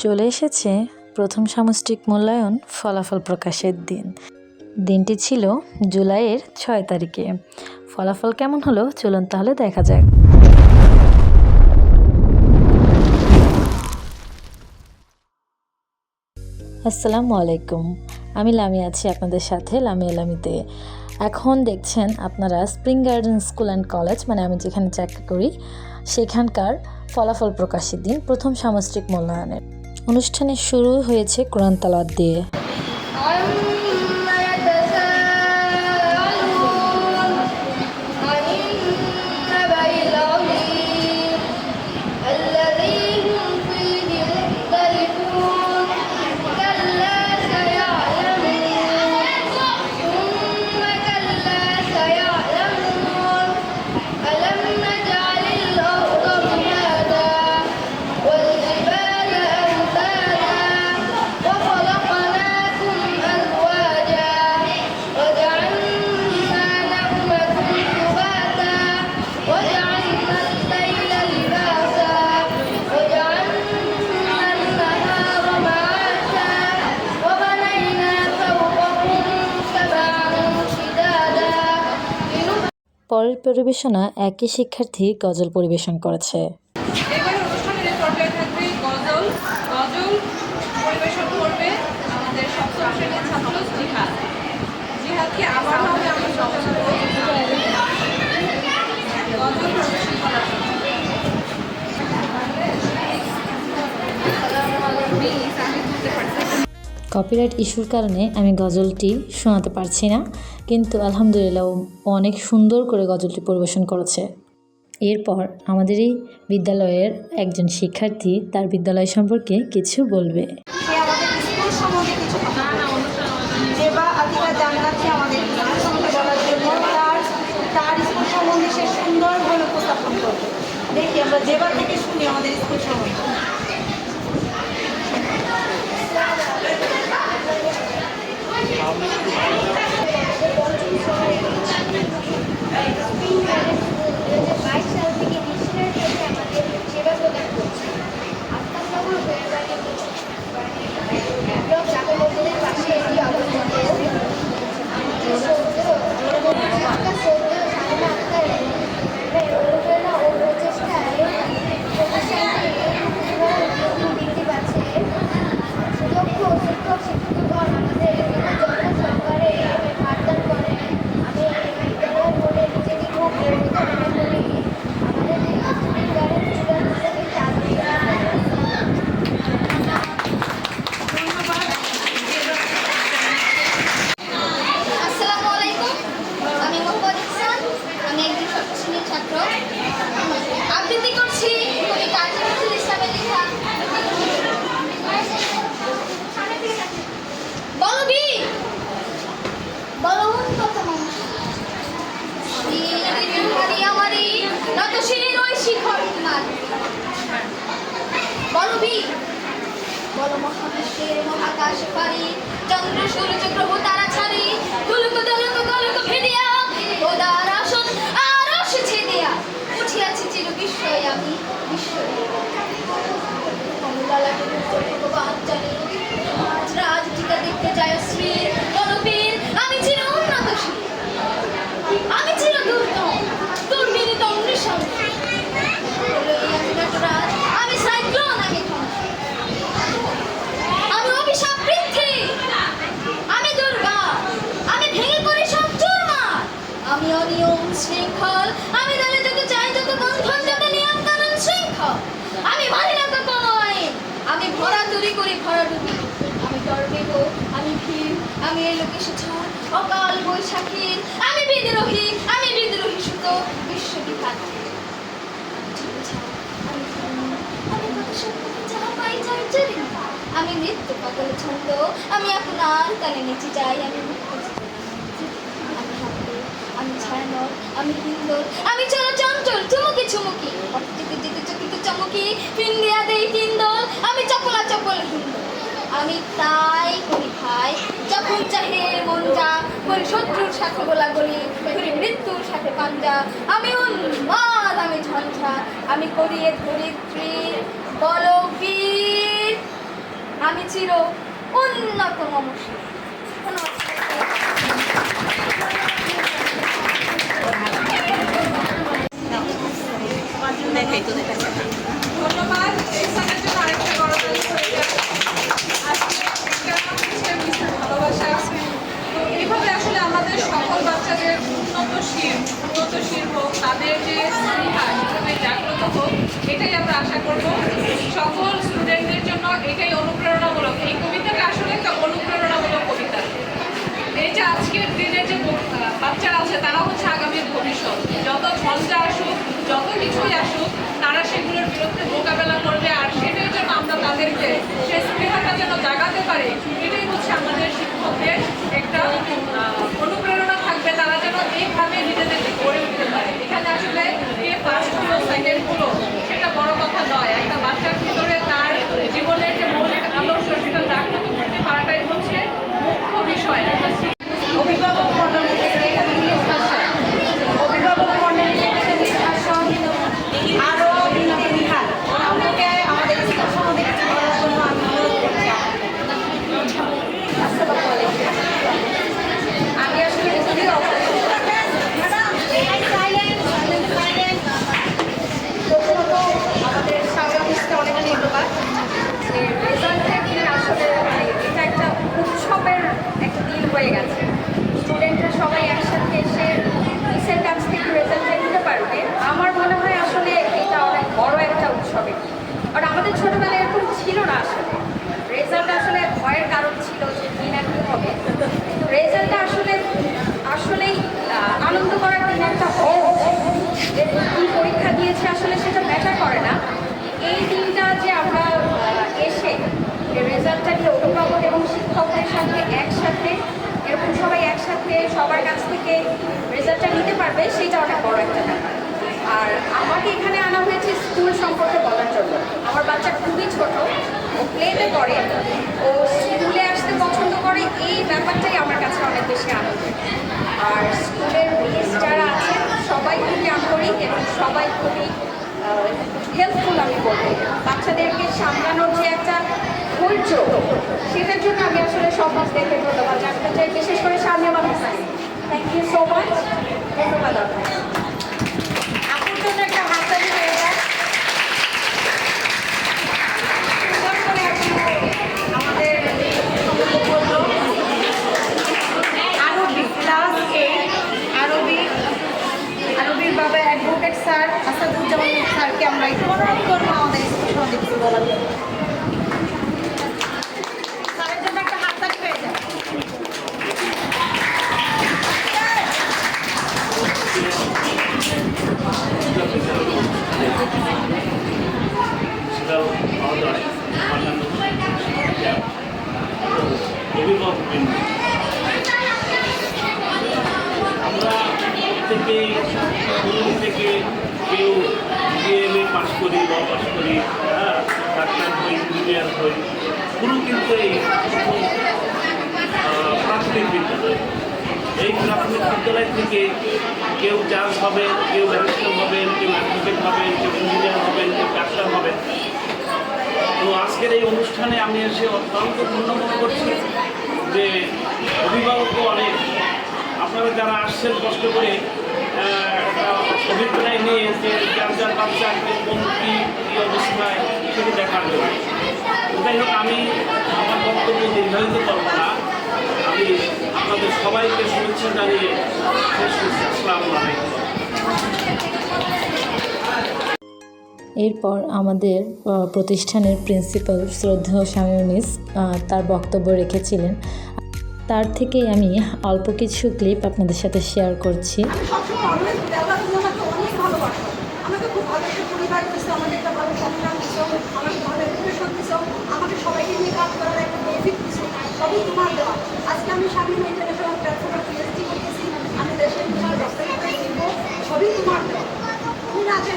চলে এসেছে প্রথম সামষ্টিক মূল্যায়ন ফলাফল প্রকাশের দিন। দিনটি ছিল জুলাইয়ের ছয় তারিখে। ফলাফল কেমন হলো চলুন তাহলে দেখা যাক। আসসালামু আলাইকুম। আমি লামি আছি আপনাদের সাথে লামি আলামিতে। এখন দেখছেন আপনারা spring garden school and college মানে আমি যেখানে চাকরি করি, সেখানকার ফলাফল প্রকাশের দিন, প্রথম সামষ্টিক মূল্যায়নের। অনুষ্ঠানের শুরু হয়েছে কোরআন তালাদ দিয়ে। পরের পরিবেশনা একই শিক্ষার্থী গজল পরিবেশন করেছে এবার অনুষ্ঠানের এই পর্যায়ে থাকবে গজল গজল পরিবেশন করবে আমাদের সপ্তম শ্রেণির ছাত্র জিহাদ জিহাদকে আবার হবে আমরা সবাই গজল পরিবেশন করার জন্য। Please, আমি বুঝতে পারছি কপিরাইট ইস্যুর কারণে আমি গজলটি শোনাতে পারছি না, কিন্তু আলহামদুলিল্লাহ অনেক সুন্দর করে গজলটি পরিবেশন করেছে। এরপর আমাদের এই বিদ্যালয়ের একজন শিক্ষার্থী তার বিদ্যালয় সম্পর্কে কিছু বলবে সে আমাদের স্কুল সম্বন্ধে কিছু কথা বলবে। জেবা আতিকা জান্নাতকে আমাদের স্কুল সম্বন্ধে বলার জন্য তার তার স্কুল সম্বন্ধে সে সুন্দরভাবে উপস্থাপন করবে দেখি আমরা জেবা থেকে শুনি আমাদের স্কুল সম্বন্ধে বাইশ সাল থেকে মিশনের সাথে আমাদের সেবা প্রদান করছে আস্তানগর হয়ে ব্লক ঢাকা মসজিদের পাশে এটি অবস্থিত ঢাকা সৌদি সালমা আক্তারের অনুপ্রেরণা ও প্রচেষ্টায় প্রতিষ্ঠানটি উদ্যোগ বৃদ্ধি পাচ্ছে সুদক্ষ শিক্ষক শিক্ষকগণ আমাদের যত সহকারে পাঠদান করেন আমি বিদ্যালয়ের বোর্ডে নিজেকে খুব গর্বিত মনে করি আমাদের স্টুডেন্ট গার্ডেন স্টুডেন্টদেরকে চাকরি আসসালামু আলাইকুম আমি মোহাম্মদ ইহসান আমি একজন ষষ্ঠ শ্রেণির ছাত্র আবৃত্তি করছি কবি কাজী নজরুল ইসলামের লেখা বলো বি বলো কত মানুষ হারি আমারি নত শিরির ওই শিখর হিমাল বলো বি বলো মহাবিশ্বের মহাকাশ পারি চন্দ্র সূর্য গ্রহ তারা ছাড়ি। দুলক দলক গলক দ্বারা আসন আরশ ছেদিয়া উঠিয়াছি চির বিস্ময় আমি বিস্ময় কমলালাকে ভগবান জানি আজ রাজ টিকা দেখতে যায় শ্রী গণবীর আমি চির উন্নত শ্রী আমি চির দুর্দম দুর্বিনীত অন্বেষণ আমি নটরাজ আমি সাইক্লোন আমি ধ্বংস আমি অভিশাপ বৃদ্ধি আমি দুর্গা আমি ভেঙে করি সব চুরমার আমি শৃঙ্খল। আমি দলে যত চাই যত বন্ধন যত নিয়ম কানুন শৃঙ্খল। আমি মানি না তো কোনো আইন আমি ভরা করি, ভরা ডুবি। আমি টর্নেডো আমি ভীম, আমি এই লোকেশ ঝড় অকাল বৈশাখীর আমি বিদ্রোহী আমি বিদ্রোহী সুত বিশ্ববিখ্যাত আমি মৃত্যু পাগল ছন্দ, আমি আপনার কানে নিচে যাই, আমি মুক্ত ছায়ানর আমি হিন্দর আমি চল চঞ্চল, চুমুকি চুমুকি। অট্টিতে যেতে চকিতে চমকি ফিন্দিয়া দেই কিন্দল আমি চপলা চপল আমি তাই করি ভাই যখন চাহে মন যা, করি শত্রুর সাথে গোলাগুলি করি মৃত্যুর সাথে পাঞ্জা। আমি উন্মাদ, আমি ঝঞ্ঝা, আমি করি এ ধরিত্রী বল আমি চির অন্যতম মুশরিক ধন্যবাদ হচ্ছে মিষ্টির ভালোবাসা তো এইভাবে আসলে আমাদের সকল বাচ্চাদের উন্নতশীল উন্নতশীল হোক তাদের যে সেভাবে জাগ্রত হোক এটাই আমরা আশা করব সকল স্টুডেন্টদের জন্য এটাই অনুপ্রেরণামূলক এই কবিতাটা আসলে অনুপ্রেরণামূলক কবিতা এই যে আজকের দিনে যে বাচ্চারা আছে তারা হচ্ছে আগামীর ভবিষ্যৎ। যত ঝঞ্ঝা আসুক যত কিছুই আসুক, তারা সেগুলোর বিরুদ্ধে মোকাবেলা করবে, আর সেটাই যেন আমরা তাদেরকে সে স্পৃহাটা যেন জাগাতে পারি, এটাই হচ্ছে আমাদের শিক্ষকদের একটা অনুপ্রেরণা থাকবে তারা যেন এইভাবে নিজেদেরকে গড়ে উঠতে পারে। এখানে আসলে কে ফার্স্ট হলো সেকেন্ড হলো সেটা বড় কথা নয় একটা বাচ্চার ভিতরে তার জীবনের যে মৌলিক আদর্শ সেটা জাগ্রত করতে পারাটাই হচ্ছে মুখ্য বিষয় একটা অভিভাবক মণ্ডলী থেকে এখানে নিষ্কাশন অভিভাবক মণ্ডলী থেকে নিষ্কাশন আরও বিনতি বিহার আমাকে আমাদের স্কুল সম্বন্ধে কিছু বলার জন্য আমি অনুরোধ করছি আসসালামু আলাইকুম। আমি আসলে খুবই প্রথমত আমাদের সামনে অফিসকে অনেক ধন্যবাদ যে রেজাল্টের দিন আসলে মানে এটা একটা উৎসবের একটা দিন হয়ে গেছে স্টুডেন্টরা সবাই একসাথে এসে মিসের কাছ থেকে রেজাল্টটা নিতে পারবে আমার মনে হয় আসলে এটা অনেক বড় একটা উৎসবের দিন আর আমাদের ছোটবেলায় এরকম ছিল না আসলে রেজাল্ট আসলে ভয়ের কারণ ছিল যে কি না কি হবে কিন্তু রেজাল্টটা আসলে আসলেই আহ, আনন্দ করার দিন একটা হোক যে কি পরীক্ষা দিয়েছে আসলে সেটা ম্যাটার করে না এই দিনটা যে আমরা এসে রেজাল্টটা নিয়ে অভিভাবক এবং শিক্ষকদের সাথে একসাথে, এরকম সবাই একসাথে সবার কাছ থেকে রেজাল্টটা নিতে পারবে সেটা অনেক বড় একটা ব্যাপার। আর আমাকে এখানে আনা হয়েছে স্কুল সম্পর্কে বলার জন্য। আমার বাচ্চা খুবই ছোট, ও প্লেতে পড়ে, ও স্কুলে আসতে পছন্দ করে, এই ব্যাপারটাই আমার কাছে অনেক বেশি আনন্দের। আর স্কুলের মিস যারা আছে সবাই খুবই আন্তরিক এবং সবাই খুবই হেল্পফুল আমি বলব। বাচ্চাদেরকে সামলানোর যে একটা ধৈর্য সেটার জন্য আমি আসলে সব দেখে ধন্যবাদ জানতে চাই, বিশেষ করে সামনে আমার থ্যাংক ইউ সো মাচ ধন্যবাদ আপনার জন্য একটা হাততালি হয়ে যায় সুন্দর করে আপনি আমাদের সম্পর্ক করল আরবি ক্লাস এইট আরবি আরবির বাবা অ্যাডভোকেট স্যার আসাদুজ্জামান স্যারকে আমরা একটু অনুরোধ করব আমাদের স্কুল সম্বন্ধে কিছু বলার জন্য স্যারের জন্য একটা হাততালি হয়ে যায় সেটাও পাওয়া যায় অন্যান্য অভিভাবকবৃন্দ আমরা প্রত্যেকেই শুরু থেকে কেউ বিএমএ পাস করি ল পাস করি হ্যাঁ ডাক্তার হই ইঞ্জিনিয়ার হই পুরো কিন্তু এই প্রথম, আহ, প্রাথমিক বিদ্যালয় এই প্রাথমিক বিদ্যালয় থেকে কেউ জাজ হবেন কেউ ব্যারিস্টার হবেন কেউ অ্যাডভোকেট হবেন কেউ ইঞ্জিনিয়ার হবেন কেউ ডাক্তার হবেন তো আজকের এই অনুষ্ঠানে আমি এসে অত্যন্ত পূর্ণ মনে করছি যে অভিভাবক অনেক আপনারা যারা আসছেন কষ্ট করে একটা অভিপ্রায় নিয়ে যে যার যার বাচ্চাকে কোন কী কী অবস্থায় সেটি দেখার জন্য। যাই হোক, আমি আমার বক্তব্য দীর্ঘায়িত করব না। আমি আপনাদের সবাইকে শুভেচ্ছা জানিয়ে এরপর আমাদের প্রতিষ্ঠানের প্রিন্সিপাল শ্রদ্ধেয় স্বামী মিস তার বক্তব্য রেখেছিলেন। তার থেকেই আমি অল্প কিছু ক্লিপ আপনাদের সাথে শেয়ার করছি।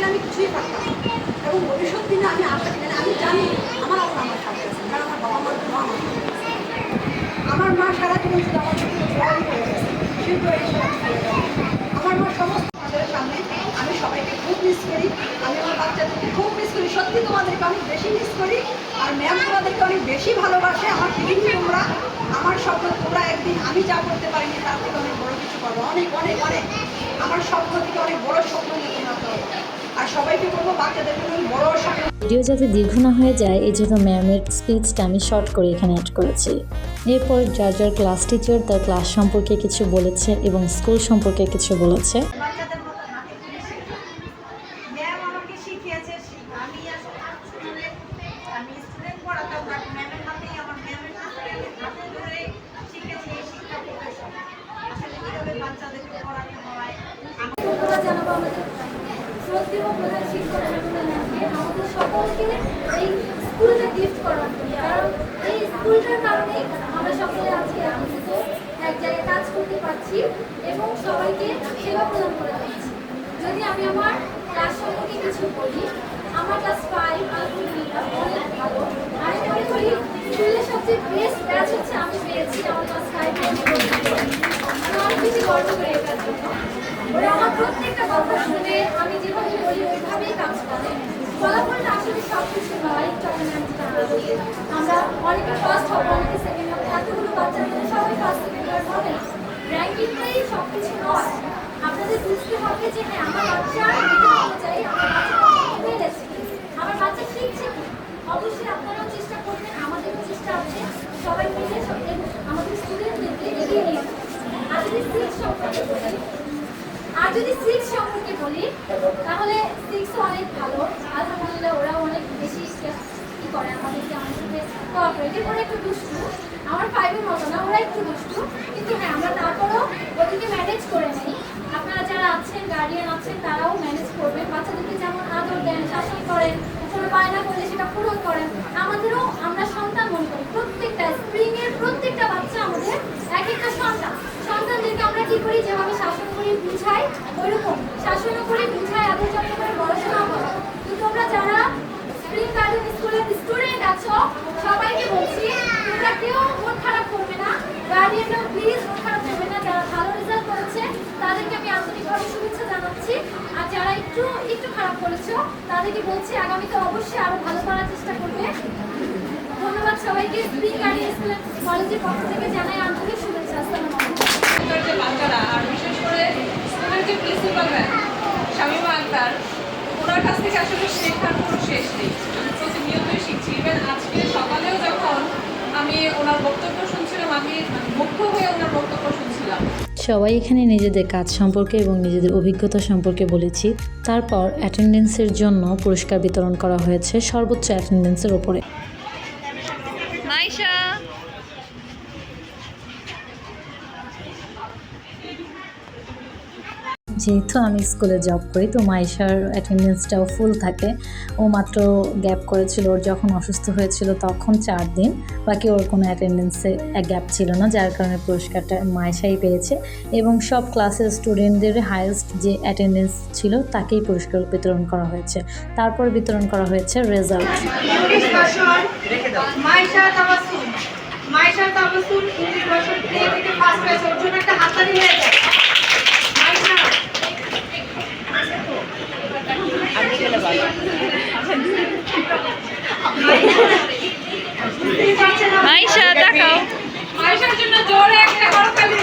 আমি কিছুই পারতাম। এবং ভবিষ্যৎ দিনে আমি আশা মানে আমি জানি আমার আল্লাহ আমার সাথে আমার বাবা মার দোয়া আমার আমার মা সারা জীবন শুধু আমার। আমার মা সমস্ত মানুষের সামনে আমি সবাইকে খুব মিস করি, আমি আমার বাচ্চাদেরকে খুব মিস করি। সত্যি তোমাদেরকে অনেক বেশি মিস করি, আর ম্যাম তোমাদেরকে অনেক বেশি ভালোবাসে। আমার টিম তোমরা, আমার স্বপ্ন, তোমরা একদিন আমি যা করতে পারিনি, তার থেকে অনেক বড় কিছু করব। অনেক অনেক অনেক। আমার স্বপ্ন থেকে অনেক বড় স্বপ্ন নিয়ে তোমরা আর সবাইকে বলব বাচ্চাদের জন্য বড় ভিডিও যাতে দীর্ঘ না হয়ে যায় এই জন্য ম্যামের স্পিচটা আমি শর্ট করে এখানে অ্যাড করেছি। এরপর যার যার ক্লাস টিচার তার ক্লাস সম্পর্কে কিছু বলেছে এবং স্কুল সম্পর্কে কিছু বলেছে। আমি আসলে আমি স্টুডেন্ট পড়াতাম বাট ম্যামের হাতেই আমার ম্যামের হাতে হাতে ধরে শিখেছি এই শিক্ষা প্রফেশন আসলে কীভাবে বাচ্চাদেরকে পড়াতে হয় ধন্যবাদ জানাব আমাদের শ্রদ্ধেয় প্রধান শিক্ষক মহোদয় ম্যামকে এই স্কুলটা গিফট করার এই স্কুলটার কারণে আমরা সকলে আজকে একত্রিত এক জায়গায় কাজ করতে পারছি এবং সবাইকে যদি আমি আমার ক্লাস সম্পর্কে কিছু বলি, আমার ফাইভ আলহামদুলিল্লাহ অনেক ভালো। আমি মনে করি হচ্ছে আমি পেয়েছি আমার ক্লাস ফাইভ আমি অনেক প্রত্যেকটা কথা আমি যেভাবে বলি, ওইভাবেই কাজ করে। ফলাফলটা আসলে সব কিছু নয় আমরা অনেকে ফার্স্ট হব, অনেকে সেকেন্ড হব। এতগুলো বাচ্চা মিলে সবাই ফার্স্ট সেকেন্ড থার্ড হবে না। র্যাঙ্কিংটাই সব কিছু নয় আপনাদের বুঝতে হবে যে হ্যাঁ আমার বাচ্চা অনুযায়ী আমার বাচ্চা পেরেছে আমার বাচ্চা শিখছে কি? অবশ্যই আপনারাও চেষ্টা করবেন, আমাদেরও চেষ্টা আছে। সবাই মিলে আমাদের স্টুডেন্টদেরকে এগিয়ে নিয়ে যদি সিক্স সম্পর্কে আর যদি সিক্স সম্পর্কে বলি, তাহলে সিক্সও অনেক ভালো। আলহামদুলিল্লাহ ওরা অনেক বেশি কি করে আমাদেরকে আমার সাথে কোঅপারেটিভ ওরা একটু দুষ্টু, আমার ফাইভের মতো না, ওরা একটু দুষ্টু। কিন্তু হ্যাঁ আমরা তারপরেও ওদেরকে ম্যানেজ করে নিই। আপনারা যারা আছেন গার্ডিয়ান আছেন, তারাও ম্যানেজ করবেন। বাচ্চাদেরকে যেমন আদর দেন, শাসন করেন, কোনো বায়না করলে সেটা পূরণ করেন আমাদেরও আমরা সন্তান মনে করি প্রত্যেকটা স্প্রিং এর প্রত্যেকটা বাচ্চা আমাদের এক একটা সন্তান সন্তানদেরকে আমরা কি করি যেভাবে শাসন করি বুঝাই? ওইরকম। শাসনও করি, বুঝাই, আদর যত্ন করে পড়াশোনা করো। তো তোমরা যারা স্প্রিং গার্ডেন স্কুলের স্টুডেন্ট আছো, সবাইকে বলছি, তোমরা কেউ মন খারাপ করবে না। গার্ডিয়ানরাও প্লিজ মন খারাপ করবে না। যারা ভালো রেজাল্ট করেছে, তাদেরকে আমি আন্তরিকভাবে শুভেচ্ছা জানাচ্ছি। আর যারা একটু একটু খারাপ করেছ, তাদেরকে বলছি, আগামীতে অবশ্যই আরও ভালো করার চেষ্টা করবে। ধন্যবাদ সবাইকে। স্প্রিং গার্ডেন স্কুল কলেজের পক্ষ থেকে জানাই আন্তরিক শুভেচ্ছা আসসালামু আলাইকুম এখানকার যে বাচ্চারা আর বিশেষ করে স্কুলের যে প্রিন্সিপাল ম্যাম শামিমা আক্তার ওনার কাছ থেকে আসলে শেখার কোনো শেষ নেই। আমি প্রতিনিয়তই শিখছি। ইভেন আজকে সকালেও যখন আমি ওনার বক্তব্য শুনছিলাম আমি মুখ্য হয়ে ওনার বক্তব্য শুনছিলাম। সবাই এখানে নিজেদের কাজ সম্পর্কে এবং নিজেদের অভিজ্ঞতা সম্পর্কে বলেছি। তারপর অ্যাটেন্ডেন্সের জন্য পুরস্কার বিতরণ করা হয়েছে সর্বোচ্চ অ্যাটেন্ডেন্সের ওপরে। মাইশা! যেহেতু আমি স্কুলে জব করি, তো মাইশার অ্যাটেন্ডেন্সটাও ফুল থাকে। ও মাত্র গ্যাপ করেছিল, ওর যখন অসুস্থ হয়েছিল তখন চার দিন। বাকি ওর কোনো অ্যাটেন্ডেন্সে গ্যাপ ছিল না, যার কারণে পুরস্কারটা মাইশাই পেয়েছে। এবং সব ক্লাসের স্টুডেন্টদের হায়েস্ট যে অ্যাটেন্ডেন্স ছিল, তাকেই পুরস্কার বিতরণ করা হয়েছে। তারপর বিতরণ করা হয়েছে রেজাল্ট মাইশা তাবাসুম মাইশা প্লে থেকে ফার্স্ট পেয়েছে ওর জন্য একটা হাততালি হয়ে যায় দেখাও। জন্য জোরে একটা করতালি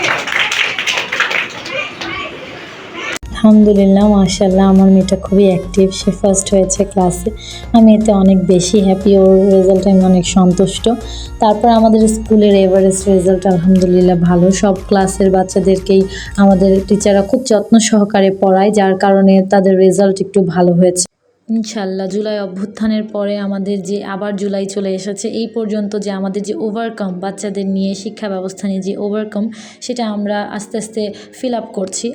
আলহামদুলিল্লাহ মাশাল্লাহ আমার মেয়েটা খুবই অ্যাক্টিভ সে ফার্স্ট হয়েছে ক্লাসে আমি এতে অনেক বেশি হ্যাপি ওর রেজাল্ট আমি অনেক সন্তুষ্ট। তারপর আমাদের স্কুলের এভারেস্ট রেজাল্ট আলহামদুলিল্লাহ, ভালো। সব ক্লাসের বাচ্চাদেরকেই আমাদের টিচাররা খুব যত্ন সহকারে পড়ায়, যার কারণে তাদের রেজাল্ট একটু ভালো হয়েছে। ইনশাল্লাহ জুলাই অভ্যুত্থানের পরে আমাদের যে আবার জুলাই চলে এসেছে, এই পর্যন্ত যে আমাদের যে ওভারকাম বাচ্চাদের নিয়ে শিক্ষা ব্যবস্থা নিয়ে যে ওভারকাম সেটা আমরা আস্তে আস্তে ফিল আপ করছি।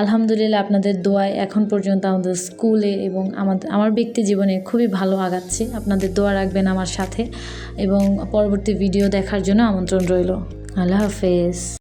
আলহামদুলিল্লাহ আপনাদের দোয়ায় এখন পর্যন্ত আমাদের স্কুলে এবং আমাদের আমার ব্যক্তি জীবনে খুবই ভালো আগাচ্ছে। আপনাদের দোয়া রাখবেন আমার সাথে এবং পরবর্তী ভিডিও দেখার জন্য আমন্ত্রণ রইল। আল্লাহ হাফেজ।